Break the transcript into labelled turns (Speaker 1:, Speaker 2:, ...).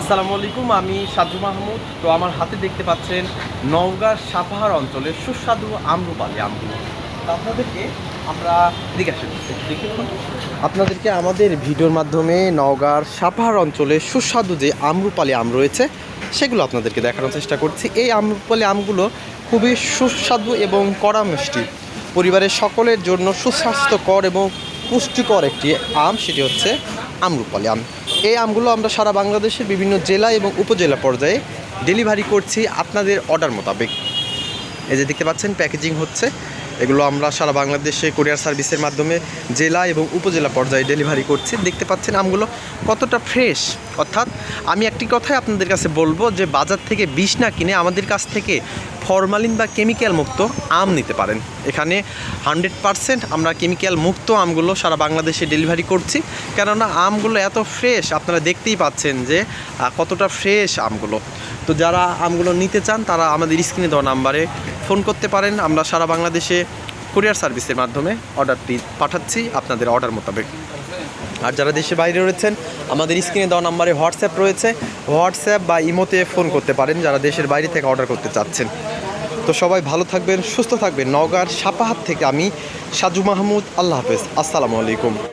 Speaker 1: আসসালামু আলাইকুম, আমি সাজু মাহমুদ। তো আমার হাতে দেখতে পাচ্ছেন নওগাঁর সাপাহার অঞ্চলের সুস্বাদু আমরুপালি আমগুলো। আপনাদেরকে আমরা এদিকে আসেন আপনাদেরকে আমাদের ভিডিওর মাধ্যমে নওগাঁর সাপাহার অঞ্চলে সুস্বাদু যে আমরুপালি আম রয়েছে, সেগুলো আপনাদেরকে দেখানোর চেষ্টা করছি। এই আমরুপালি আমগুলো খুবই সুস্বাদু এবং কড়া মিষ্টি। পরিবারের সকলের জন্য সুস্বাস্থ্যকর এবং পুষ্টিকর একটি আম, সেটি হচ্ছে আমরুপালি আম এই আমগুলো আমরা সারা বাংলাদেশের বিভিন্ন জেলা এবং উপজেলা পর্যায়ে ডেলিভারি করছি আপনাদের অর্ডার মোতাবেক। এই যে দেখতে পাচ্ছেন প্যাকেজিং হচ্ছে। এগুলো আমরা সারা বাংলাদেশে কোরিয়ার সার্ভিসের মাধ্যমে জেলা এবং উপজেলা পর্যায়ে ডেলিভারি করছি। দেখতে পাচ্ছেন আমগুলো কতটা ফ্রেশ অর্থাৎ আমি একটি কথাই আপনাদের কাছে বলব যে বাজার থেকে বিষ না কিনে আমাদের কাছ থেকে ফরমালিন বা কেমিক্যাল মুক্ত আম নিতে পারেন। এখানে হান্ড্রেড পারসেন্ট আমরা কেমিক্যাল মুক্ত আমগুলো সারা বাংলাদেশে ডেলিভারি করছি। কেননা আমগুলো এত ফ্রেশ আপনারা দেখতেই পাচ্ছেন যে কতটা ফ্রেশ আমগুলো। তো যারা আমগুলো নিতে চান তারা আমাদের স্ক্রিনে দেওয়া নাম্বারে ফোন করতে পারেন। আমরা সারা বাংলাদেশে কুরিয়ার সার্ভিসের মাধ্যমে অর্ডারটি পাঠাচ্ছি আপনাদের অর্ডার মোতাবেক। আর যারা দেশের বাইরে রয়েছেন, আমাদের স্ক্রিনে দেওয়া নাম্বারে হোয়াটসঅ্যাপ রয়েছে। হোয়াটসঅ্যাপ বা ইমোতে ফোন করতে পারেন যারা দেশের বাইরে থেকে অর্ডার করতে চাচ্ছেন। তো সবাই ভালো থাকবেন, সুস্থ থাকবেন। নওগাঁর সাপাহাত থেকে আমি সাজু মাহমুদ। আল্লাহ হাফেজ। আসসালামু আলাইকুম।